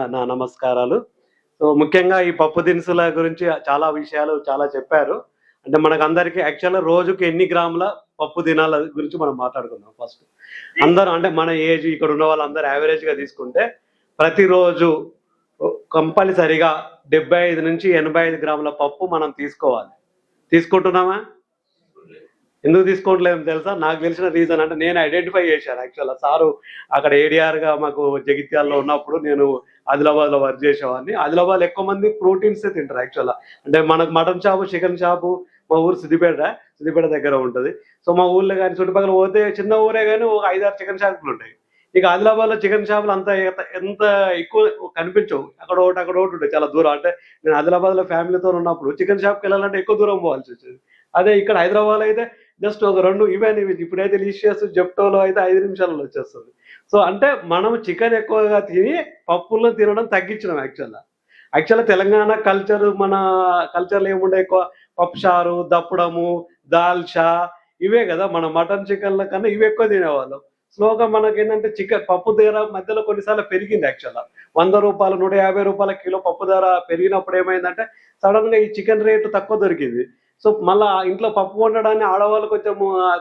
నా నమస్కారాలు. సో ముఖ్యంగా ఈ పప్పు దినుసుల గురించి చాలా విషయాలు చాలా చెప్పారు. అంటే మనకు అందరికి యాక్చువల్గా రోజుకి ఎన్ని గ్రాముల పప్పు దినాల గురించి మనం మాట్లాడుకుందాం ఫస్ట్. అందరూ అంటే మన ఏజ్ ఇక్కడ ఉన్న వాళ్ళందరూ యావరేజ్గా తీసుకుంటే ప్రతిరోజు కంపల్సరిగా డెబ్బై ఐదు నుంచి ఎనభై ఐదు గ్రాముల పప్పు మనం తీసుకోవాలి. తీసుకుంటున్నామా? ఎందుకు తీసుకోవట్లేదు తెలుసా? నాకు తెలిసిన రీజన్ అంటే నేను ఐడెంటిఫై చేశాను యాక్చువల్గా సారు అక్కడ ఏడిఆర్గా మాకు జగిత్యాల్లో ఉన్నప్పుడు నేను ఆదిలాబాద్లో వర్క్ చేసేవాడిని. ఆదిలాబాద్ ఎక్కువ మంది ప్రోటీన్స్ తింటారు యాక్చువల్గా అంటే మనకు మటన్ షాపు చికెన్ షాపు మా ఊరు సిద్దిపేట సిద్దిపేట దగ్గర ఉంటుంది. సో మా ఊళ్ళో కానీ చుట్టుపక్కల పోతే చిన్న ఊరే కానీ ఒక ఐదారు చికెన్ షాపులు ఉంటాయి. ఇక ఆదిలాబాద్లో చికెన్ షాపులు అంత ఎంత- ఎంత ఎక్కువ కనిపించవు. అక్కడ ఒకటి అక్కడ ఒకటి ఉంటాయి చాలా దూరం. అంటే నేను ఆదిలాబాద్లో ఫ్యామిలీతో ఉన్నప్పుడు చికెన్ షాప్కి వెళ్ళాలంటే ఎక్కువ దూరం పోవాల్సి వచ్చేది. అదే ఇక్కడ హైదరాబాద్ అయితే జస్ట్ ఒక రెండు ఇవన్నీ ఇవి ఇప్పుడైతే లీషియస్ జెప్టోలో అయితే ఐదు నిమిషాలలో వచ్చేస్తుంది. సో అంటే మనం చికెన్ ఎక్కువగా తిని పప్పులను తినడం తగ్గించడం యాక్చువల్గా. యాక్చువల్గా తెలంగాణ కల్చర్ మన కల్చర్లో ఏముండే ఎక్కువ? పప్పుచారు దప్పడము దాల్చా ఇవే కదా మన మటన్ చికెన్ల కన్నా ఇవి ఎక్కువ తినేవాళ్ళం. స్లోగా మనకి ఏంటంటే చికెన్ పప్పు ధర మధ్యలో కొన్నిసార్లు పెరిగింది యాక్చువల్గా. వంద రూపాయలు నూట యాభై రూపాయల కిలో పప్పు ధర పెరిగినప్పుడు ఏమైందంటే సడన్గా ఈ చికెన్ రేటు తక్కువ దొరికింది. సో మళ్ళా ఇంట్లో పప్పు వండడానికి ఆడవాళ్ళు కొంచెం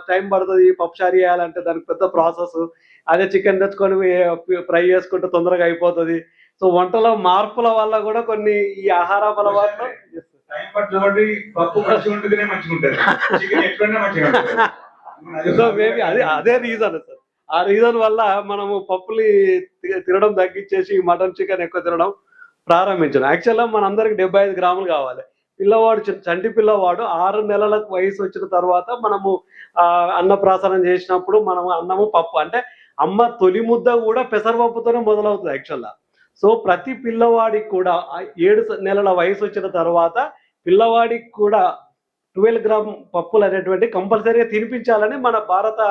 టైం పడుతుంది పప్పు చారు చేయాలంటే దానికి పెద్ద ప్రాసెస్. అదే చికెన్ తెచ్చుకొని ఫ్రై చేసుకుంటే తొందరగా అయిపోతుంది. సో వంటలో మార్పుల వల్ల కూడా కొన్ని ఈ ఆహార అలవాట్లు సో మేబీ అదే అదే రీజన్ సార్. ఆ రీజన్ వల్ల మనము పప్పుని తినడం తగ్గించేసి మటన్ చికెన్ ఎక్కువ తినడం ప్రారంభించాం. యాక్చువల్గా మనందరికి డెబ్బై ఐదు గ్రాములు కావాలి. పిల్లవాడు చంటి పిల్లవాడు ఆరు నెలల వయసు వచ్చిన తర్వాత మనము ఆ, అన్నప్రాసనం చేసినప్పుడు మనము అన్నము పప్పు. అంటే అమ్మ తొలి ముద్ద కూడా పెసరపప్పుతోనే మొదలవుతుంది యాక్చువల్గా. సో ప్రతి పిల్లవాడికి కూడా ఏడు నెలల వయసు వచ్చిన తర్వాత పిల్లవాడికి కూడా ట్వెల్వ్ గ్రామ్ పప్పులు అనేటువంటి కంపల్సరీగా తినిపించాలని మన భారత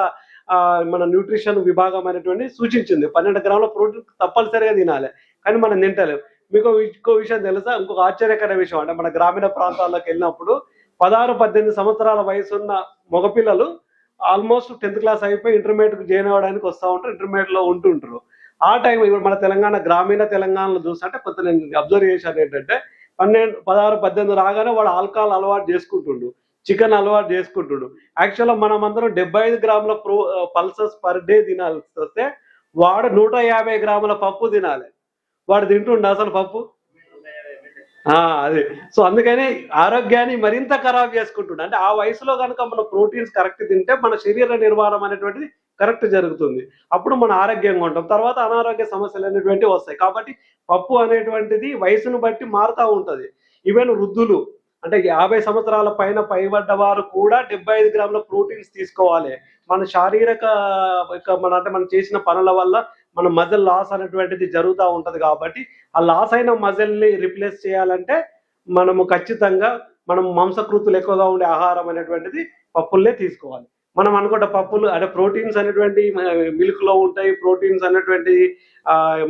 మన న్యూట్రిషన్ విభాగం అనేటువంటి సూచించింది. పన్నెండు గ్రాముల ప్రోటీన్ తప్పనిసరిగా తినాలి. కానీ మనం తింటలేము మీకు ఇంకో విషయం తెలుసా? ఇంకొక ఆశ్చర్యకర విషయం అంటే మన గ్రామీణ ప్రాంతాల్లోకి వెళ్ళినప్పుడు పదహారు పద్దెనిమిది సంవత్సరాల వయసు ఉన్న మగపిల్లలు ఆల్మోస్ట్ టెన్త్ క్లాస్ అయిపోయి ఇంటర్మీడియట్ జాయిన్ అవ్వడానికి వస్తూ ఉంటారు ఇంటర్మీడియట్లో ఉంటుంటారు ఆ టైం ఇప్పుడు మన తెలంగాణ గ్రామీణ తెలంగాణలో చూస్తుంటే కొంత నేను అబ్జర్వ్ చేశాను ఏంటంటే పన్నెండు పదహారు పద్దెనిమిది రాగానే వాడు ఆల్కహాల్ అలవాటు చేసుకుంటుండు చికెన్ అలవాటు చేసుకుంటుండు. యాక్చువల్గా మనం అందరం డెబ్బై ఐదు గ్రాముల ప్రో పల్సస్ పర్ డే తినాల్సి వస్తే వాడు నూట యాభై గ్రాముల పప్పు తినాలి. వాడు తింటుండ అసలు పప్పు? ఆ, అదే. సో అందుకని ఆరోగ్యాన్ని మరింత ఖరాబ్ చేసుకుంటుండే. అంటే ఆ వయసులో కనుక మన ప్రోటీన్స్ కరెక్ట్ తింటే మన శరీర నిర్మాణం అనేటువంటిది కరెక్ట్ జరుగుతుంది. అప్పుడు మనం ఆరోగ్యంగా ఉంటాం. తర్వాత అనారోగ్య సమస్యలు అనేటువంటివి వస్తాయి. కాబట్టి పప్పు అనేటువంటిది వయసును బట్టి మారుతూ ఉంటుంది. ఈవెన్ వృద్ధులు అంటే యాభై సంవత్సరాల పైన పైబడ్డ వారు కూడా డెబ్బై ఐదు గ్రాముల ప్రోటీన్స్ తీసుకోవాలి. మన శారీరక మన అంటే మనం చేసిన పనుల వల్ల మన మజిల్ లాస్ అనేటువంటిది జరుగుతూ ఉంటుంది కాబట్టి ఆ లాస్ అయిన మజిల్ని రిప్లేస్ చేయాలంటే మనము ఖచ్చితంగా మనం మాంసకృతులు ఎక్కువగా ఉండే ఆహారం అనేటువంటిది పప్పులనే తీసుకోవాలి. మనం అనుకుంటే పప్పులు అంటే ప్రోటీన్స్ అనేటువంటి మిల్క్లో ఉంటాయి ప్రోటీన్స్ అనేటువంటి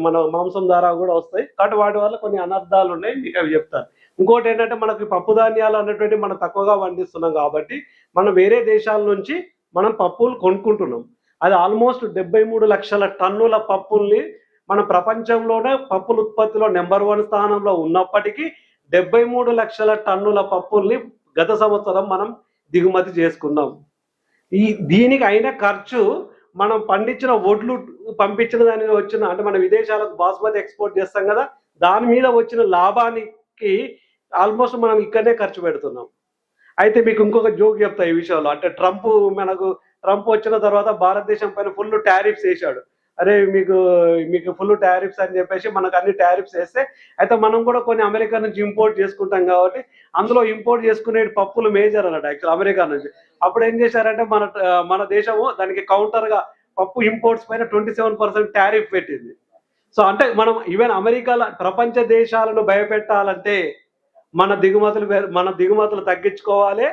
మన మాంసం ద్వారా కూడా వస్తాయి. కాబట్టి వాటి వల్ల కొన్ని అనర్థాలు ఉన్నాయి మీకు అవి చెప్తాను. ఇంకోటి ఏంటంటే మనకి పప్పు ధాన్యాలు అనేటువంటి మనం తక్కువగా పండిస్తున్నాం కాబట్టి మనం వేరే దేశాల నుంచి మనం పప్పులు కొనుక్కుంటున్నాం. అది ఆల్మోస్ట్ డెబ్బై మూడు లక్షల టన్నుల పప్పుల్ని మన ప్రపంచంలోనే పప్పుల ఉత్పత్తిలో నెంబర్ వన్ స్థానంలో ఉన్నప్పటికీ డెబ్బై మూడు లక్షల టన్నుల పప్పుల్ని గత సంవత్సరం మనం దిగుమతి చేసుకున్నాం. ఈ దీనికి అయిన ఖర్చు మనం పండించిన ఒడ్లు పంపించిన దాని వచ్చిన అంటే మన విదేశాలకు బాస్మతి ఎక్స్పోర్ట్ చేస్తాం కదా దాని మీద వచ్చిన లాభానికి ఆల్మోస్ట్ మనం ఇక్కడనే ఖర్చు పెడుతున్నాం. అయితే మీకు ఇంకొక జోక్ చెప్తా ఈ విషయంలో అంటే ట్రంప్ మనకు ట్రంప్ వచ్చిన తర్వాత భారతదేశం పైన ఫుల్ టారిఫ్స్ వేసాడు అరే మీకు మీకు ఫుల్ టారిఫ్స్ అని చెప్పేసి మనకు అన్ని టారిఫ్స్ వేస్తే అయితే మనం కూడా కొన్ని అమెరికా నుంచి ఇంపోర్ట్ చేసుకుంటాం కాబట్టి అందులో ఇంపోర్ట్ చేసుకునే పప్పులు మేజర్ అన్నట్టు యాక్చువల్ అమెరికా నుంచి. అప్పుడు ఏం చేశారంటే మన మన దేశము దానికి కౌంటర్గా పప్పు ఇంపోర్ట్స్ పైన ట్వంటీ సెవెన్ పర్సెంట్ టారిఫ్ పెట్టింది. సో అంటే మనం ఈవెన్ అమెరికాలో ప్రపంచ దేశాలను భయపెట్టాలంటే మన దిగుమతులు మన దిగుమతులు తగ్గించుకోవాలి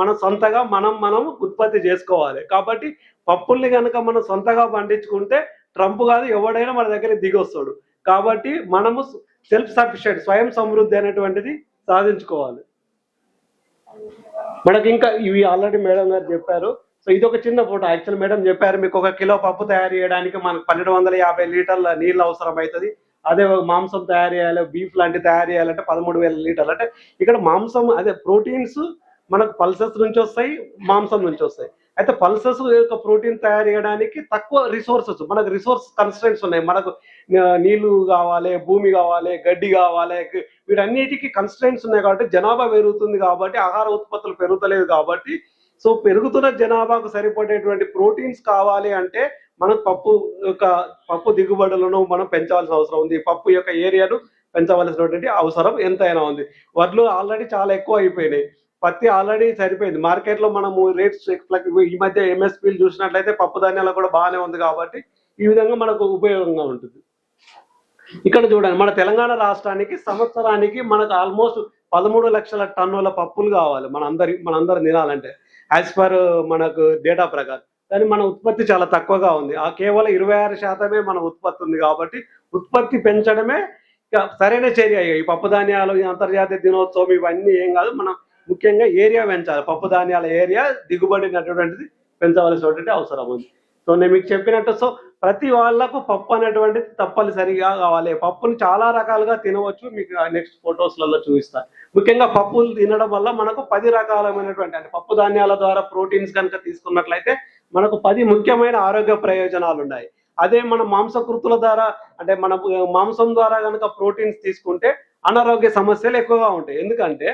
మనం సొంతగా మనం మనం ఉత్పత్తి చేసుకోవాలి. కాబట్టి పప్పుల్ని కనుక మనం సొంతగా పండించుకుంటే ట్రంప్ కాదు ఎవడైనా మన దగ్గర దిగొస్తాడు. కాబట్టి మనము సెల్ఫ్ సఫిషియెంట్ స్వయం సమృద్ధి అనేటువంటిది సాధించుకోవాలి. మనకి ఇంకా ఇవి ఆల్రెడీ మేడం గారు చెప్పారు. సో ఇది ఒక చిన్న ఫోటో. యాక్చువల్ మేడం చెప్పారు మీకు ఒక కిలో పప్పు తయారు చేయడానికి మనకు పన్నెండు వందల యాభై లీటర్ల నీళ్ళు అవసరం అవుతుంది అదే మాంసం తయారు చేయాలి బీఫ్ లాంటి తయారు చేయాలంటే పదమూడు వేల లీటర్లు. అంటే ఇక్కడ మాంసం అదే ప్రోటీన్స్ మనకు పల్సెస్ నుంచి వస్తాయి మాంసం నుంచి వస్తాయి. అయితే పల్సెస్ యొక్క ప్రోటీన్ తయారు చేయడానికి తక్కువ రిసోర్సెస్ మనకు రిసోర్స్ కన్స్టెంట్స్ ఉన్నాయి. మనకు నీళ్ళు కావాలి భూమి కావాలి గడ్డి కావాలి వీటన్నిటికీ కన్స్టెంట్స్ ఉన్నాయి కాబట్టి జనాభా పెరుగుతుంది కాబట్టి ఆహార ఉత్పత్తులు పెరుగుతలేదు కాబట్టి సో పెరుగుతున్న జనాభాకు సరిపడేటువంటి ప్రోటీన్స్ కావాలి అంటే మనకు పప్పు యొక్క పప్పు దిగుబడులను మనం పెంచవలసిన అవసరం ఉంది. పప్పు యొక్క ఏరియాను పెంచవలసినటువంటి అవసరం ఎంతైనా ఉంది. వడ్లు ఆల్రెడీ చాలా ఎక్కువ అయిపోయినాయి. పత్తి ఆల్రెడీ సరిపోయింది. మార్కెట్లో మనము రేట్స్ ఈ మధ్య ఎంఎస్పీలు చూసినట్లయితే పప్పు ధాన్యాలు కూడా బాగానే ఉంది కాబట్టి ఈ విధంగా మనకు ఉపయోగంగా ఉంటుంది. ఇక్కడ చూడండి మన తెలంగాణ రాష్ట్రానికి సంవత్సరానికి మనకు ఆల్మోస్ట్ పదమూడు లక్షల టన్నుల పప్పులు కావాలి. మన అందరి మన అందరు తినాలంటే. యాజ్ పర్ మనకు డేటా ప్రకారం. కానీ మన ఉత్పత్తి చాలా తక్కువగా ఉంది. ఆ కేవలం ఇరవై ఆరు శాతమే మన ఉత్పత్తి ఉంది కాబట్టి ఉత్పత్తి పెంచడమే సరైన చర్య. ఈ పప్పు ధాన్యాలు ఈ అంతర్జాతీయ దినోత్సవం ఇవన్నీ ఏం కాదు. మనం ముఖ్యంగా ఏరియా పెంచాలి. పప్పు ధాన్యాల ఏరియా దిగుబడినటువంటిది పెంచవలసినటువంటి అవసరం ఉంది. సో నేను మీకు చెప్పినట్టు సో ప్రతి వాళ్ళకు పప్పు అనేటువంటిది తప్పనిసరిగా కావాలి. పప్పుని చాలా రకాలుగా తినవచ్చు. మీకు నెక్స్ట్ ఫొటోస్లలో చూపిస్తాను ముఖ్యంగా పప్పులు తినడం వల్ల మనకు పది రకాలమైనటువంటి అంటే పప్పు ధాన్యాల ద్వారా ప్రోటీన్స్ కనుక తీసుకున్నట్లయితే మనకు పది ముఖ్యమైన ఆరోగ్య ప్రయోజనాలు ఉన్నాయి. అదే మన మాంసకృతుల ద్వారా అంటే మన మాంసం ద్వారా కనుక ప్రోటీన్స్ తీసుకుంటే అనారోగ్య సమస్యలు ఎక్కువగా ఉంటాయి. ఎందుకంటే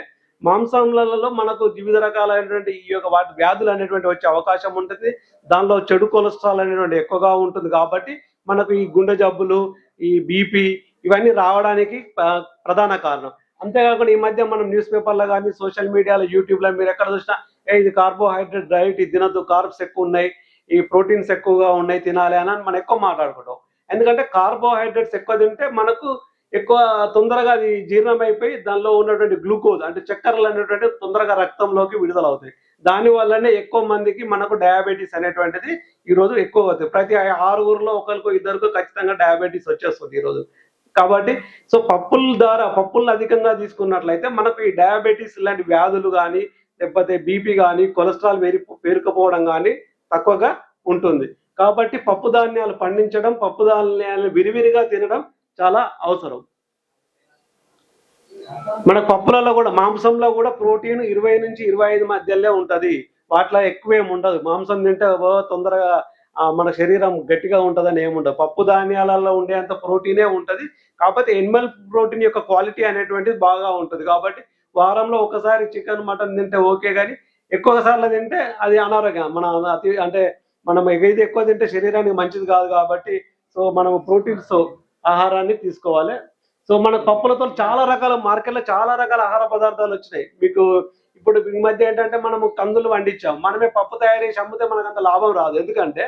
మాంసంలలో మనకు వివిధ రకాలైనటువంటి ఈ యొక్క వాటి వ్యాధులు అనేటువంటి వచ్చే అవకాశం ఉంటుంది. దానిలో చెడు కొలెస్ట్రాల్ అనేటువంటి ఎక్కువగా ఉంటుంది కాబట్టి మనకు ఈ గుండె జబ్బులు ఈ బీపీ ఇవన్నీ రావడానికి ప్రధాన కారణం. అంతేకాకుండా ఈ మధ్య మనం న్యూస్ పేపర్లో కానీ సోషల్ మీడియాలో యూట్యూబ్లో మీరు ఎక్కడ చూసినా ఏ ఇది కార్బోహైడ్రేట్ డైట్ ఇది తినద్దు కార్బ్స్ ఎక్కువ ఉన్నాయి ఈ ప్రోటీన్స్ ఎక్కువగా ఉన్నాయి తినాలి అని మనం ఎక్కువ మాట్లాడుకుంటాం. ఎందుకంటే కార్బోహైడ్రేట్స్ ఎక్కువ తింటే మనకు ఎక్కువ తొందరగా అది జీర్ణం అయిపోయి దానిలో ఉన్నటువంటి గ్లూకోజ్ అంటే చక్కెరలు అనేటువంటి తొందరగా రక్తంలోకి విడుదల అవుతాయి. దాని వల్లనే ఎక్కువ మందికి మనకు డయాబెటీస్ అనేటువంటిది ఈరోజు ఎక్కువ అవుతుంది ప్రతి ఆరుగురులో ఒకరికో ఇద్దరికో ఖచ్చితంగా డయాబెటీస్ వచ్చేస్తుంది ఈరోజు. కాబట్టి సో పప్పుల ద్వారా పప్పులను అధికంగా తీసుకున్నట్లయితే మనకు ఈ డయాబెటీస్ లాంటి వ్యాధులు కానీ లేకపోతే బీపీ కానీ కొలెస్ట్రాల్ పెరి పేరుకుపోవడం కానీ తక్కువగా ఉంటుంది. కాబట్టి పప్పు ధాన్యాలు పండించడం పప్పు ధాన్యాలను విరివిరిగా తినడం చాలా అవసరం. మన పప్పులలో కూడా మాంసంలో కూడా ప్రోటీన్ ఇరవై నుంచి ఇరవై ఐదు మధ్యలో ఉంటుంది. వాటిలో ఎక్కువ ఏమి ఉండదు. మాంసం తింటే తొందరగా మన శరీరం గట్టిగా ఉంటుందని ఏముండదు పప్పు ధాన్యాలలో ఉండేంత ప్రోటీనే ఉంటుంది. కాకపోతే ఎనిమల్ ప్రోటీన్ యొక్క క్వాలిటీ అనేటువంటిది బాగా ఉంటుంది. కాబట్టి వారంలో ఒకసారి చికెన్ మటన్ తింటే ఓకే కానీ ఎక్కువ సార్లు తింటే అది అనారోగ్యం. మన అతి అంటే మనం ఏది ఎక్కువ తింటే శరీరానికి మంచిది కాదు కాబట్టి సో మనం ప్రోటీన్స్ ఆహారాన్ని తీసుకోవాలి. సో మన పప్పులతో చాలా రకాల మార్కెట్లో చాలా రకాల ఆహార పదార్థాలు వచ్చినాయి. మీకు ఇప్పుడు ఈ మధ్య ఏంటంటే మనం కందులు వండించాం. మనమే పప్పు తయారు చేసి అమ్మితే మనకు అంత లాభం రాదు. ఎందుకంటే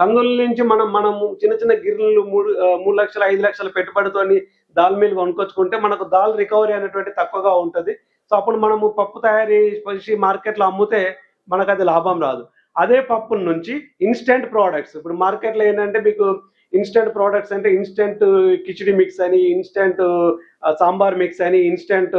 కందుల నుంచి మనం మనము చిన్న చిన్న గిర్రెలు మూడు మూడు లక్షలు ఐదు లక్షల పెట్టుబడితోని దాల్ మిల్ కొనుక్కొచ్చుకుంటే మనకు దాల్ రికవరీ అనేటువంటి తక్కువగా ఉంటుంది. సో అప్పుడు మనము పప్పు తయారు చేసి మార్కెట్లో అమ్మితే మనకు అది లాభం రాదు. అదే పప్పు నుంచి ఇన్స్టెంట్ ప్రోడక్ట్స్. ఇప్పుడు మార్కెట్లో ఏంటంటే మీకు ఇన్స్టెంట్ ప్రోడక్ట్స్ అంటే ఇన్స్టెంట్ కిచిడి మిక్స్ అని ఇన్స్టెంట్ సాంబార్ మిక్స్ అని ఇన్స్టెంట్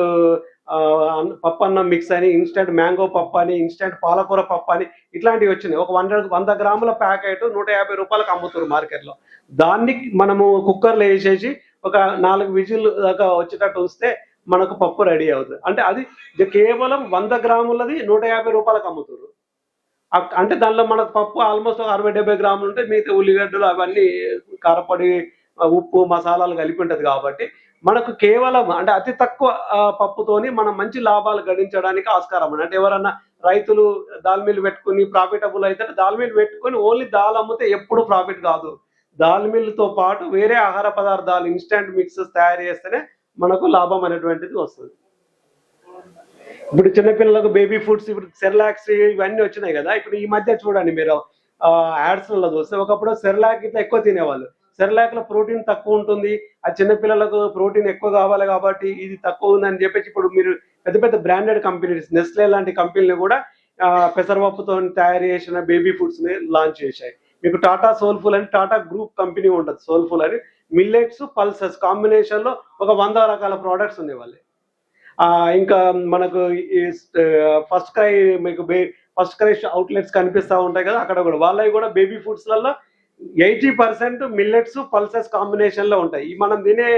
పప్పు అన్నం మిక్స్ అని ఇన్స్టెంట్ మ్యాంగో పప్పు అని ఇన్స్టెంట్ పాలకూర పప్పు అని ఇట్లాంటివి వచ్చినాయి. ఒక వంద వంద గ్రాముల ప్యాకెట్ నూట యాభై రూపాయలకు అమ్ముతారు మార్కెట్లో. దాన్ని మనము కుక్కర్లో వేసేసి ఒక నాలుగు విజిల్ దాకా వచ్చేటట్టు వస్తే మనకు పప్పు రెడీ అవుతుంది. అంటే అది కేవలం వంద గ్రాములది నూట యాభై రూపాయలకు అమ్ముతారు. అంటే దానిలో మనకు పప్పు ఆల్మోస్ట్ ఒక అరవై డెబ్బై గ్రాములు ఉంటే మిగతా ఉల్లిగడ్డలు అవన్నీ కారపొడి ఉప్పు మసాలాలు కలిపి ఉంటుంది కాబట్టి మనకు కేవలం అంటే అతి తక్కువ పప్పుతోని మనం మంచి లాభాలు గడించడానికి ఆస్కారం అంటే ఎవరన్నా రైతులు దాల్ మిల్ పెట్టుకుని ప్రాఫిటబుల్ అయితే దాల్ మిల్ పెట్టుకొని ఓన్లీ దాల్ అమ్మితే ఎప్పుడు ప్రాఫిట్ కాదు. దాల్ మిల్తో పాటు వేరే ఆహార పదార్థాలు ఇన్స్టెంట్ మిక్సెస్ తయారు చేస్తేనే మనకు లాభం అనేటువంటిది వస్తుంది. ఇప్పుడు చిన్నపిల్లలకు బేబీ ఫుడ్స్ ఇప్పుడు సెర్లాక్స్ ఇవన్నీ వచ్చినాయి కదా. ఇప్పుడు ఈ మధ్య చూడండి మీరు యాడ్స్లలో చూస్తే ఒకప్పుడు సెర్లాక్ ఇట్లా ఎక్కువ తినేవాళ్ళు. సెర్లాక్లో ప్రోటీన్ తక్కువ ఉంటుంది. ఆ చిన్నపిల్లలకు ప్రోటీన్ ఎక్కువ కావాలి కాబట్టి ఇది తక్కువ ఉందని చెప్పేసి ఇప్పుడు మీరు పెద్ద పెద్ద బ్రాండెడ్ కంపెనీస్ నెస్లే లాంటి కంపెనీలు కూడా పెసరపప్పుతో తయారు చేసిన బేబీ ఫుడ్స్ని లాంచ్ చేశాయి. మీకు టాటా సోల్ఫుల్ అని టాటా గ్రూప్ కంపెనీ ఉంటుంది సోల్ఫుల్ అని. మిల్లెట్స్ పల్సెస్ కాంబినేషన్లో ఒక వంద రకాల ప్రోడక్ట్స్ ఉన్నాయి ఇంకా మనకు ఫస్ట్ క్రై మీకు ఫస్ట్ క్రై అవుట్లెట్స్ కనిపిస్తూ ఉంటాయి కదా అక్కడ కూడా. వాళ్ళవి కూడా బేబీ ఫుడ్స్లలో ఎయిటీ పర్సెంట్ మిల్లెట్స్ పల్సెస్ కాంబినేషన్లో ఉంటాయి. మనం తినే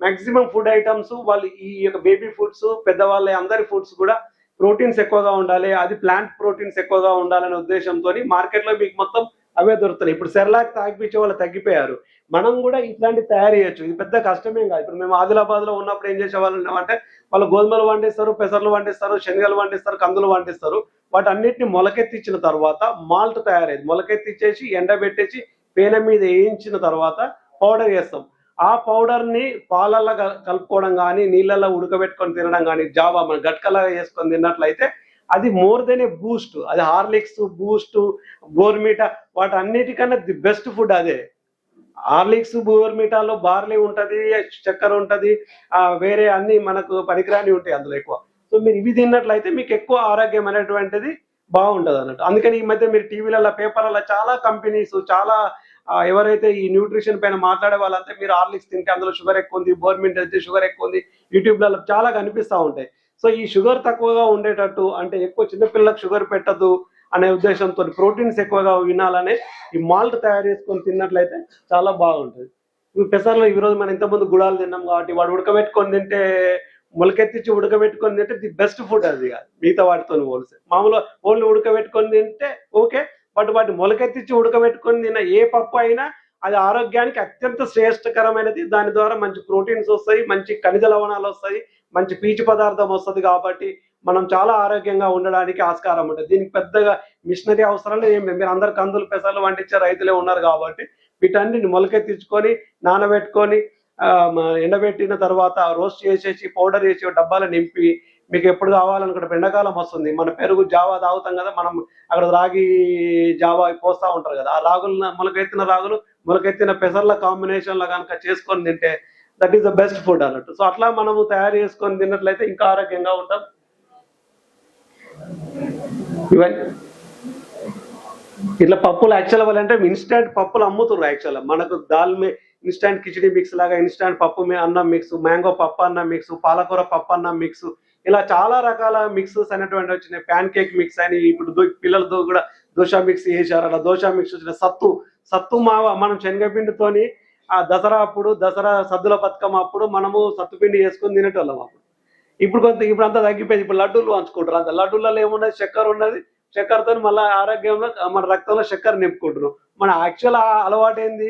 మ్యాక్సిమం ఫుడ్ ఐటమ్స్ వాళ్ళు ఈ యొక్క బేబీ ఫుడ్స్ పెద్దవాళ్ళ అందరి ఫుడ్స్ కూడా ప్రోటీన్స్ ఎక్కువగా ఉండాలి. అది ప్లాంట్ ప్రోటీన్స్ ఎక్కువగా ఉండాలనే ఉద్దేశంతో మార్కెట్లో మీకు మొత్తం అవే దొరుకుతున్నాయి. ఇప్పుడు సెర్లాక్ తాగిపించే వాళ్ళు తగ్గిపోయారు. మనం కూడా ఇట్లాంటి తయారు చేయొచ్చు. ఇది పెద్ద కష్టమేం కాదు. ఇప్పుడు మేము ఆదిలాబాద్లో ఉన్నప్పుడు ఏం చేసేవాళ్ళం అంటే వాళ్ళు గోధుమలు వండిస్తారు పెసర్లు వండిస్తారు శనగలు వండిస్తారు కందులు వండిస్తారు. వాటన్నిటిని మొలకెత్తిచ్చిన తర్వాత మాల్ట్ తయారైంది. మొలకెత్తిచ్చేసి ఎండబెట్టేసి పేన మీద వేయించిన తర్వాత పౌడర్ చేస్తాం. ఆ పౌడర్ని పాలల్లో కలుపుకోవడం కానీ నీళ్ళల్లో ఉడకబెట్టుకొని తినడం కానీ జావా మన గట్కలాగా వేసుకొని తిన్నట్లయితే అది మోర్ దెన్ ఏ బూస్ట్. అది హార్లిక్స్ బూస్ట్ బోర్మిటా వాటన్నిటికన్నా ది బెస్ట్ ఫుడ్ అదే. హార్లిక్స్ బోర్మిటాలో బార్లీ ఉంటుంది చక్కెర ఉంటుంది వేరే అన్ని మనకు పనికిరాని ఉంటాయి అందులో ఎక్కువ. సో మీరు ఇవి తిన్నట్లయితే మీకు ఎక్కువ ఆరోగ్యం అనేటువంటిది బాగుంటుంది అన్నట్టు అందుకని ఈ మధ్య మీరు టీవీలలో పేపర్లలో చాలా కంపెనీస్ చాలా ఎవరైతే ఈ న్యూట్రిషన్ పైన మాట్లాడే వాళ్ళంతా మీరు హార్లిక్స్ తింటే అందులో షుగర్ ఎక్కువ ఉంది బోర్మింట్ అయితే షుగర్ ఎక్కువ ఉంది యూట్యూబ్లలో చాలా కనిపిస్తూ ఉంటాయి. సో ఈ షుగర్ తక్కువగా ఉండేటట్టు అంటే ఎక్కువ చిన్నపిల్లలకు షుగర్ పెట్టదు అనే ఉద్దేశంతో ప్రోటీన్స్ ఎక్కువగా వినాలనే ఈ మాల్ట్ తయారు చేసుకొని తిన్నట్లయితే చాలా బాగుంటుంది. ఇప్పుడు పెసర్లో ఈ రోజు మనం ఇంతకుముందు గుడాలు తిన్నాం కాబట్టి వాడు ఉడకబెట్టుకొని తింటే మొలకెత్తిచ్చి ఉడకబెట్టుకొని తింటే ది బెస్ట్ ఫుడ్ అది మిగతా వాటితో పోలిస్తే. మామూలుగా ఓన్లీ ఉడకబెట్టుకొని తింటే ఓకే బట్ వాటి మొలకెత్తిచ్చి ఉడకబెట్టుకొని తిన్న ఏ పప్పు అయినా అది ఆరోగ్యానికి అత్యంత శ్రేష్టకరమైనది. దాని ద్వారా మంచి ప్రోటీన్స్ వస్తాయి మంచి ఖనిజ లవణాలు వస్తాయి మంచి పీచు పదార్థం వస్తుంది కాబట్టి మనం చాలా ఆరోగ్యంగా ఉండడానికి ఆస్కారం ఉంటుంది. దీనికి పెద్దగా మిషనరీ అవసరం లేదు ఏం మీరు అందరు కందులు పెసలు వండించే రైతులే ఉన్నారు కాబట్టి వీటన్నిటిని మొలకెత్తించుకొని నానబెట్టుకొని ఎండబెట్టిన తర్వాత రోస్ట్ చేసేసి పౌడర్ చేసి డబ్బాలు నింపి మీకు ఎప్పుడు కావాలనుకుంటే ఎండాకాలం వస్తుంది. మన పెరుగు జావా తాగుతాం కదా మనం అక్కడ రాగి జావా పోస్తా ఉంటారు కదా ఆ రాగులు మొలకెత్తిన రాగులు మొలకెత్తిన పెసర్ల కాంబినేషన్లో కనుక చేసుకొని తింటే that is the best food అన్నట్టు. సో అట్లా మనము తయారు చేసుకొని తిన్నట్లయితే ఇంకా ఆరోగ్యంగా ఉంటాం. ఇవన్నీ ఇట్లా పప్పులు యాక్చువల్ వాళ్ళంటే ఇన్స్టాంట్ పప్పులు అమ్ముతున్నారు యాక్చువల్ మనకు దాల్ మీ ఇన్స్టాంట్ కిచడీ మిక్స్ లాగా ఇన్స్టాంట్ పప్పు అన్నం మిక్స్ మ్యాంగో పప్పు అన్నం మిక్స్ పాలకూర పప్పు అన్నం మిక్స్ ఇలా చాలా రకాల మిక్సెస్ అనేటువంటి వచ్చినాయి. ప్యాన్ కేక్ మిక్స్ అని ఇప్పుడు పిల్లలతో కూడా దోశ మిక్స్ చేశారు. అలా దోశ మిక్స్ వచ్చిన సత్తు సత్తు మావ మనం శనగపిండితోని ఆ దసరా అప్పుడు దసరా సద్దుల బతుకమ్మ అప్పుడు మనము సత్తుపిండి వేసుకుని తినేటోళ్ళం అప్పుడు. ఇప్పుడు కొంత ఇప్పుడు అంతా తగ్గిపోయింది. ఇప్పుడు లడ్డూలు పంచుకుంటారు అంత. లడ్డూలలో ఏమున్నది? చక్కెర ఉన్నది. చక్కెరతో మళ్ళీ ఆరోగ్యంలో మన రక్తంలో చక్కెర నింపుకుంటున్నాం. మన యాక్చువల్ అలవాటు ఏంది?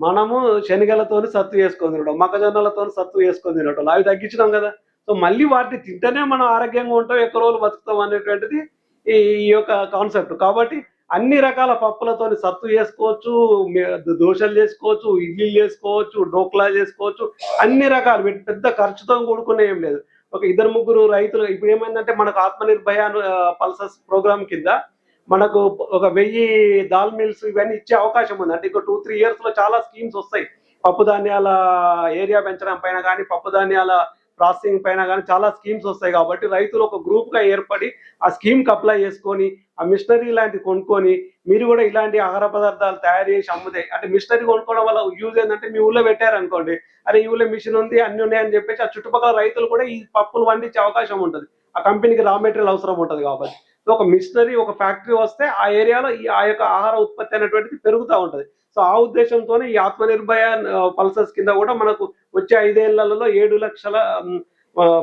మనము శనగలతోని సత్తు వేసుకొని తినడం మొక్కజొన్నలతో సత్తు వేసుకొని తినడం అవి తగ్గించినాం కదా. సో మళ్ళీ వాటిని తింటేనే మనం ఆరోగ్యంగా ఉంటాం ఎక్కువ రోజులు బతుకుతాం అనేటువంటిది ఈ ఈ యొక్క కాన్సెప్ట్ కాబట్టి అన్ని రకాల పప్పులతోని సత్తు చేసుకోవచ్చు దోశలు చేసుకోవచ్చు ఇడ్లీ చేసుకోవచ్చు డోక్లా చేసుకోవచ్చు అన్ని రకాలు. పెద్ద ఖర్చుతో కూడుకునే ఏం లేదు. ఒక ఇద్దరు ముగ్గురు రైతులు ఇప్పుడు ఏమైందంటే మనకు ఆత్మనిర్భయ పల్సస్ ప్రోగ్రామ్ కింద మనకు ఒక వెయ్యి దాల్ మిల్స్ ఇవన్నీ ఇచ్చే అవకాశం ఉంది. అంటే ఇంకో టూ త్రీ ఇయర్స్లో చాలా స్కీమ్స్ వస్తాయి. పప్పు ధాన్యాల ఏరియా పెంచడం పైన కానీ పప్పు ధాన్యాల ప్రాసెసింగ్ పైన కానీ చాలా స్కీమ్స్ వస్తాయి కాబట్టి రైతులు ఒక గ్రూప్గా ఏర్పడి ఆ స్కీమ్కి అప్లై చేసుకొని ఆ మిషనరీ లాంటివి కొనుక్కొని మీరు కూడా ఇలాంటి ఆహార పదార్థాలు తయారు చేసి అమ్ముతాయి అంటే మిషనరీ కొనుక్కోవడం వల్ల యూజ్ ఏంటంటే మీ ఊళ్ళో పెట్టారు అనుకోండి అరే ఈ ఊళ్ళో మిషన్ ఉంది అన్ని ఉన్నాయని చెప్పేసి ఆ చుట్టుపక్కల రైతులు కూడా ఈ పప్పులు పండించే అవకాశం ఉంటుంది. ఆ కంపెనీకి రా మెటీరియల్ అవసరం ఉంటుంది కాబట్టి. ఒక మిషనరీ ఒక ఫ్యాక్టరీ వస్తే ఆ ఏరియాలో ఈ ఆ యొక్క ఆహార ఉత్పత్తి అనేటువంటిది పెరుగుతూ ఉంటది. సో ఆ ఉద్దేశంతోనే ఈ ఆత్మనిర్భయ పల్సస్ కింద కూడా మనకు వచ్చే ఐదేళ్ళలో ఏడు లక్షల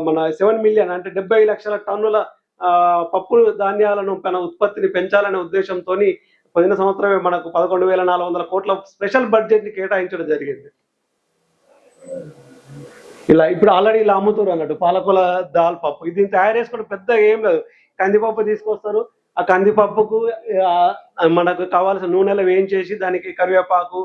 మన సెవెన్ మిలియన్ అంటే డెబ్బై లక్షల టన్నుల పప్పు ధాన్యాలను మన ఉత్పత్తిని పెంచాలనే ఉద్దేశంతో పదిహేను సంవత్సరమే మనకు పదకొండు వేల నాలుగు వందల కోట్ల స్పెషల్ బడ్జెట్ని కేటాయించడం జరిగింది. ఇలా ఇప్పుడు ఆల్రెడీ ఇలా అమ్ముతారు అన్నట్టు పాలకుల దాల్ పప్పు. ఇది తయారు చేసుకోవడం పెద్ద ఏం లేదు. కందిపప్పు తీసుకొస్తారు ఆ కందిపప్పుకు మనకు కావాల్సిన నూనెలో వేయించేసి దానికి కరివేపాకు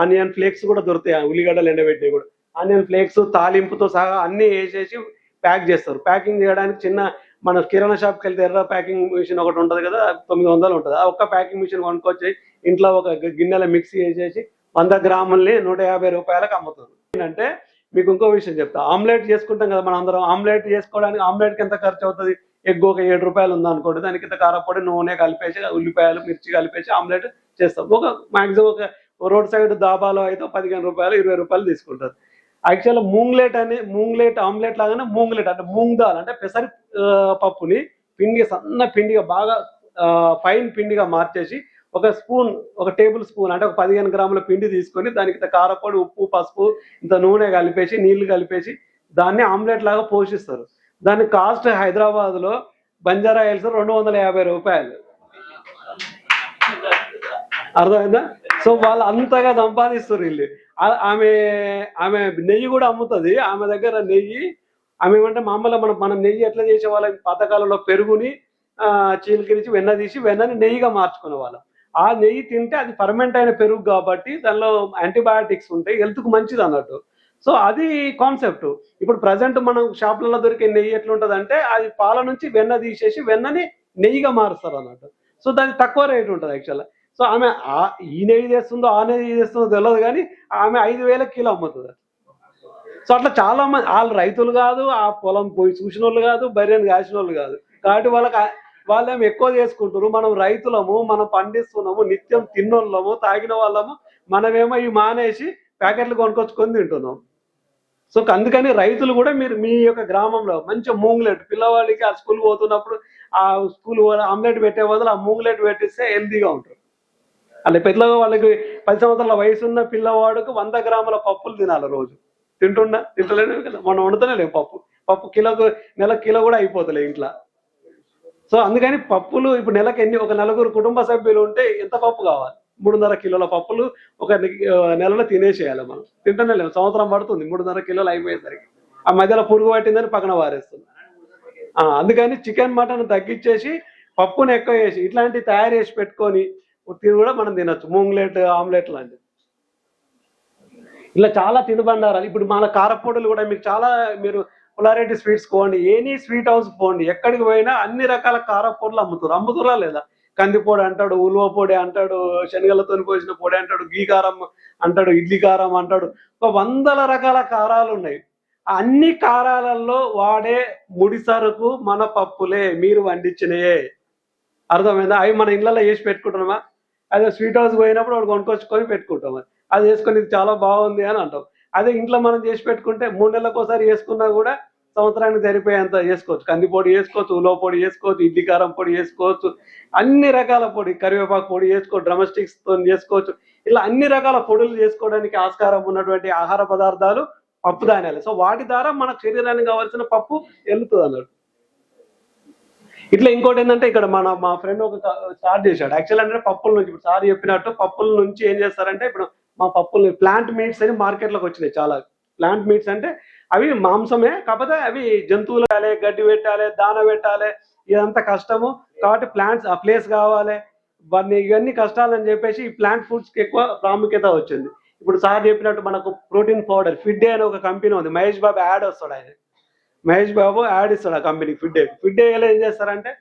ఆనియన్ ఫ్లేక్స్ కూడా దొరుకుతాయి. ఆ ఉల్లిగడ్డలు ఎండబెట్టి కూడా. ఆనియన్ ఫ్లేక్స్ తాలింపుతో సహా అన్ని వేసేసి ప్యాక్ చేస్తారు. ప్యాకింగ్ చేయడానికి చిన్న మన కిరాణా షాప్కి వెళ్తే ఎర్ర ప్యాకింగ్ మిషన్ ఒకటి ఉంటుంది కదా తొమ్మిది వందలు ఉంటుంది. ఆ ఒక్క ప్యాకింగ్ మిషన్ కొనుక్కొచ్చి ఇంట్లో ఒక గిన్నెలో మిక్సీ వేసేసి వంద గ్రాముల్ని నూట యాభై రూపాయలకు అమ్ముతారు. ఏంటంటే మీకు ఇంకో విషయం చెప్తా. ఆమ్లెట్ చేసుకుంటాం కదా మనం అందరం. ఆమ్లెట్ చేసుకోవడానికి ఆమ్లెట్కి ఎంత ఖర్చు అవుతుంది ఎగ్గు ఒక ఏడు రూపాయలు ఉందనుకోండి దానికి ఇంత కారపొడి నూనె కలిపేసి ఉల్లిపాయలు మిర్చి కలిపేసి ఆమ్లెట్ చేస్తాం. ఒక మాక్సిమం ఒక రోడ్ సైడ్ దాబాలో అయితే పదిహేను రూపాయలు ఇరవై రూపాయలు తీసుకుంటారు. యాక్చువల్గా మూంగ్లెట్ అని మూంగ్లెట్ ఆమ్లెట్ లాగానే మూంగ్లెట్ అంటే మూంగ్ దాల్ అంటే పెసరి పప్పుని పిండి సన్న పిండిగా బాగా ఫైన్ పిండిగా మార్చేసి ఒక స్పూన్ ఒక టేబుల్ స్పూన్ అంటే ఒక పదిహేను గ్రాముల పిండి తీసుకొని దానికి ఇంత కారపొడి ఉప్పు పసుపు ఇంత నూనె కలిపేసి నీళ్ళు కలిపేసి దాన్ని ఆమ్లెట్ లాగా పోషిస్తారు. దాని కాస్ట్ హైదరాబాద్లో బంజారా హిల్స్ రెండు వందల యాభై రూపాయలు. అర్థమైందా? సో వాళ్ళు అంతగా సంపాదిస్తారు వీళ్ళు. ఆమె ఆమె నెయ్యి కూడా అమ్ముతుంది. ఆమె దగ్గర నెయ్యి ఆమె ఏమంటే మామూలుగా మనం మనం నెయ్యి ఎట్లా చేసే వాళ్ళం? పాతకాలంలో పెరుగుని ఆ, వెన్న తీసి వెన్నని నెయ్యిగా మార్చుకునే వాళ్ళం. ఆ నెయ్యి తింటే అది ఫర్మెంట్ అయిన పెరుగు కాబట్టి దానిలో యాంటీబయాటిక్స్ ఉంటాయి. హెల్త్కు మంచిది అన్నట్టు సో అది కాన్సెప్ట్ ఇప్పుడు ప్రజెంట్ మనం షాపులలో దొరికే నెయ్యి ఎట్లుంటది అంటే అది పాల నుంచి వెన్న తీసేసి వెన్నని నెయ్యిగా మారుస్తారు అన్నట్టు సో దాని తక్కువ రేట్ ఉంటుంది యాక్చువల్గా సో ఆమె ఆ- ఈ నెయ్యి తెస్తుందో ఆ నెయ్యి తెస్తుందో తెలియదు కానీ ఆమె ఐదు వేల కిలో అమ్ముతుంది. సో అట్లా చాలా మంది వాళ్ళు రైతులు కాదు ఆ పొలం పోయి చూసిన వాళ్ళు కాదు బర్రెని కాసిన వాళ్ళు కాదు. కాబట్టి వాళ్ళకి ఆ- వాళ్ళేమో ఎక్కువ చేసుకుంటారు మనం రైతులము మనం పండిస్తున్నాము నిత్యం తిన్నోళ్ళము తాగిన వాళ్ళము మనమేమో ఇవి మానేసి ప్యాకెట్లు కొనుక్కొచ్చుకొని తింటున్నాం. సో అందుకని రైతులు కూడా మీరు మీ యొక్క గ్రామంలో మంచి మూంగ్లెట్ పిల్లవాడికి ఆ స్కూల్ పోతున్నప్పుడు ఆ స్కూల్ ఆమ్లెట్ పెట్టే బదులు ఆ మూంగ్లెట్ పెట్టిస్తే హెల్తీగా ఉంటారు. అంటే పెద్దగా వాళ్ళకి పది సంవత్సరాల వయసు ఉన్న పిల్లవాడుకు వంద గ్రాముల పప్పులు తినాలి రోజు. తింటున్నా తింటలేను కదా? మనం వండుతూనే లేవు పప్పు. పప్పు కిలోకు నెల కిలో కూడా అయిపోతలే ఇంట్లో. సో అందుకని పప్పులు ఇప్పుడు నెలకు ఎన్ని ఒక నలుగురు కుటుంబ సభ్యులు ఉంటే ఎంత పప్పు కావాలి? మూడున్నర కిలోల పప్పులు ఒక నెలలో తినేసేయాలి మనం. తింటనే లేము. సంవత్సరం పడుతుంది. మూడున్నర కిలోలు అయిపోయేసరికి. ఆ మధ్యలో పురుగు పట్టిందని పక్కన వారేస్తుంది అందుకని చికెన్ మటన్ తగ్గించేసి పప్పుని ఎక్కువ వేసి ఇట్లాంటివి తయారు చేసి పెట్టుకొని తిని కూడా మనం తినచ్చు. మూంగ్లెట్ ఆమ్లెట్ లాంటివి. ఇలా చాలా తినుబండారాలు. ఇప్పుడు మన కారపొడులు కూడా మీకు చాలా మీరు పులారెడ్డి స్వీట్స్ పోండి ఎనీ స్వీట్ హౌస్ పోండి ఎక్కడికి పోయినా అన్ని రకాల కారపొడులు అమ్ముతారు. అమ్ముతురా లేదా? కందిపొడి అంటాడు ఉలువ పొడి అంటాడు శనగలతో పోసిన పొడి అంటాడు గీ కారం అంటాడు ఇడ్లీ కారం అంటాడు. ఒక వందల రకాల కారాలు ఉన్నాయి. ఆ అన్ని కారాలలో వాడే ముడి సరుకు మన పప్పులే మీరు వండించినయే. అర్థమైందా? అవి మన ఇళ్ళలో వేసి పెట్టుకుంటున్నామా? అదే స్వీట్ హౌస్ పోయినప్పుడు వాడు కొనుక్కొచ్చుకొని పెట్టుకుంటాం. అది వేసుకొని ఇది చాలా బాగుంది అని అంటాం. అదే ఇంట్లో మనం చేసి పెట్టుకుంటే మూడు నెలలకు ఒకసారి వేసుకున్నా కూడా సంవత్సరానికి సరిపోయేంత చేసుకోవచ్చు. కంది పొడి వేసుకోవచ్చు ఉలో పొడి వేసుకోవచ్చు ఇడ్లీ కారం పొడి వేసుకోవచ్చు అన్ని రకాల పొడి కరివేపాకు పొడి వేసుకోవచ్చు డ్రమస్టిక్స్తో చేసుకోవచ్చు. ఇలా అన్ని రకాల పొడులు చేసుకోవడానికి ఆస్కారం ఉన్నటువంటి ఆహార పదార్థాలు పప్పు ధాన్యాలు. సో వాటి ద్వారా మన శరీరానికి కావాల్సిన పప్పు వెళ్తుంది అన్నట్టు ఇట్లా ఇంకోటి ఏంటంటే ఇక్కడ మన మా ఫ్రెండ్ ఒక స్టార్ట్ చేశాడు. యాక్చువల్ అంటే పప్పుల నుంచి ఇప్పుడు సార్ చెప్పినట్టు పప్పుల నుంచి ఏం చేస్తారంటే ఇప్పుడు మా పప్పులు ప్లాంట్ మీట్స్ అని మార్కెట్లోకి వచ్చినాయి చాలా. ప్లాంట్ మీట్స్ అంటే అవి మాంసమే కాకపోతే అవి జంతువులు గడ్డి పెట్టాలి దాన పెట్టాలి ఇదంతా కష్టము. కాబట్టి ప్లాంట్స్ ఆ ప్లేస్ కావాలి. వాటిని ఇవన్నీ కష్టాలని చెప్పేసి ఈ ప్లాంట్ ఫుడ్స్కి ఎక్కువ ప్రాముఖ్యత వచ్చింది. ఇప్పుడు సార్ చెప్పినట్టు మనకు ప్రోటీన్ పౌడర్ ఫిడ్డే అనే ఒక కంపెనీ ఉంది. మహేష్ బాబు యాడ్ వస్తాడు ఆయన. మహేష్ బాబు యాడ్ ఇస్తాడు ఆ కంపెనీ ఫిడ్డే ఫిడ్డే ఎలా ఏం చేస్తారంటే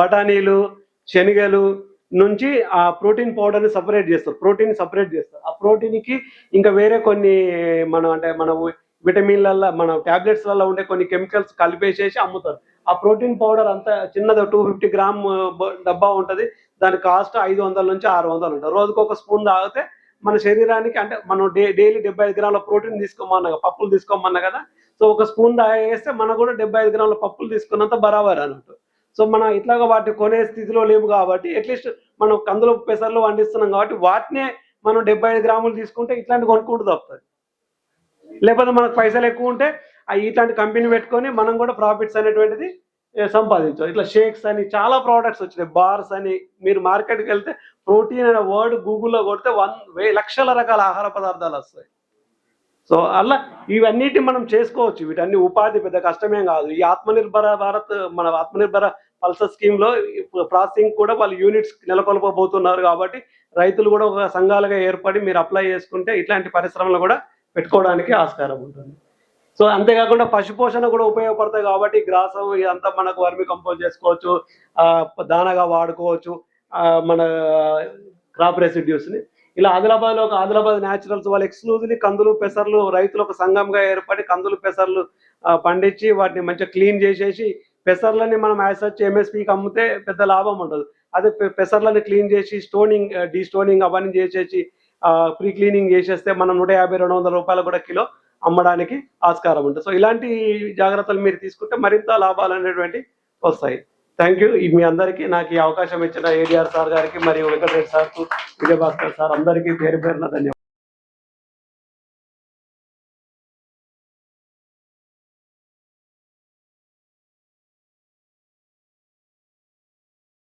బఠానీలు శనగలు నుంచి ఆ ప్రోటీన్ పౌడర్ని సపరేట్ చేస్తారు. ప్రోటీన్ సపరేట్ చేస్తారు. ఆ ప్రోటీన్కి ఇంకా వేరే కొన్ని మనం అంటే మన విటమిన్లలో మన టాబ్లెట్స్లలో ఉండే కొన్ని కెమికల్స్ కలిపేసేసి అమ్ముతారు. ఆ ప్రోటీన్ పౌడర్ అంతా చిన్నది టూ ఫిఫ్టీ గ్రామ్ డబ్బా ఉంటుంది. దాని కాస్ట్ ఐదు వందల నుంచి ఆరు వందలు ఉంటుంది. రోజుకు ఒక స్పూన్ తాగితే మన శరీరానికి అంటే మనం డే డైలీ డెబ్బై ఐదు గ్రాముల ప్రోటీన్ తీసుకోమన్నా పప్పులు తీసుకోమన్నా కదా. సో ఒక స్పూన్ తాగేస్తే మనకు కూడా డెబ్బై ఐదు గ్రాముల పప్పులు తీసుకున్నంత బరాబర్ అన్నట్టు. సో మనం ఇట్లాగా వాటిని కొనే స్థితిలో లేము కాబట్టి అట్లీస్ట్ మనం కందులు పెసర్లు వండిస్తున్నాం కాబట్టి వాటినే మనం డెబ్బై ఐదు గ్రాములు తీసుకుంటే ఇట్లాంటి కొనుక్కుంటూ తప్పుతుంది లేకపోతే మనకు పైసలు ఎక్కువ ఉంటే ఆ ఇట్లాంటి కంపెనీ పెట్టుకొని మనం కూడా ప్రాఫిట్స్ అనేటువంటిది సంపాదించవచ్చు ఇట్లా షేక్స్ అని చాలా ప్రోడక్ట్స్ వచ్చినాయి. బార్స్ అని మీరు మార్కెట్కి వెళ్తే ప్రోటీన్ అనే వర్డ్ గూగుల్లో కొడితే వన్ వే లక్షల రకాల ఆహార పదార్థాలు వస్తాయి. సో అలా ఇవన్నిటి మనం చేసుకోవచ్చు. వీటన్ని ఉపాధి పెద్ద కష్టమేం కాదు. ఈ ఆత్మనిర్భర భారత్ మన ఆత్మనిర్భర పల్సర్ స్కీమ్లో ప్రాసెసింగ్ కూడా వాళ్ళు యూనిట్స్ నెలకొల్పబోతున్నారు కాబట్టి రైతులు కూడా ఒక సంఘాలుగా ఏర్పడి మీరు అప్లై చేసుకుంటే ఇట్లాంటి పరిశ్రమలు కూడా పెట్టుకోవడానికి ఆస్కారం ఉంటుంది. సో అంతేకాకుండా పశు పోషణ కూడా ఉపయోగపడతాయి కాబట్టి గ్రాసం ఇదంతా మనకు వర్మి కంపోజ్ చేసుకోవచ్చు దానగా వాడుకోవచ్చు మన క్రాప్ రెసిడ్యూస్ని. ఇలా ఆదిలాబాద్లో ఒక ఆదిలాబాద్ న్యాచురల్స్ వాళ్ళు ఎక్స్క్లూజివ్లీ కందులు పెసర్లు రైతులు ఒక సంఘంగా ఏర్పడి కందులు పెసర్లు పండించి వాటిని మంచిగా క్లీన్ చేసేసి పెసర్లని మనం యాజ్ సచ్ ఎంఎస్పీకి అమ్మితే పెద్ద లాభం ఉండదు. అదే పెసర్లని క్లీన్ చేసి స్టోనింగ్ డీ స్టోనింగ్ అవన్నీ చేసేసి ప్రీ క్లీనింగ్ చేసేస్తే మనం నూట యాభై రెండు వందల రూపాయలు కూడా కిలో అమ్మడానికి ఆస్కారం ఉంటుంది. సో ఇలాంటి జాగ్రత్తలు మీరు తీసుకుంటే మరింత లాభాలు అనేటువంటి వస్తాయి. థ్యాంక్ యూ మీ అందరికీ నాకు ఈ అవకాశం ఇచ్చిన ఏడిఆర్ సార్ గారికి మరియు వెంకటరెడ్డి సార్ విజయభాస్కర్ సార్ అందరికీ పేరు పేరున ధన్యవాదాలు.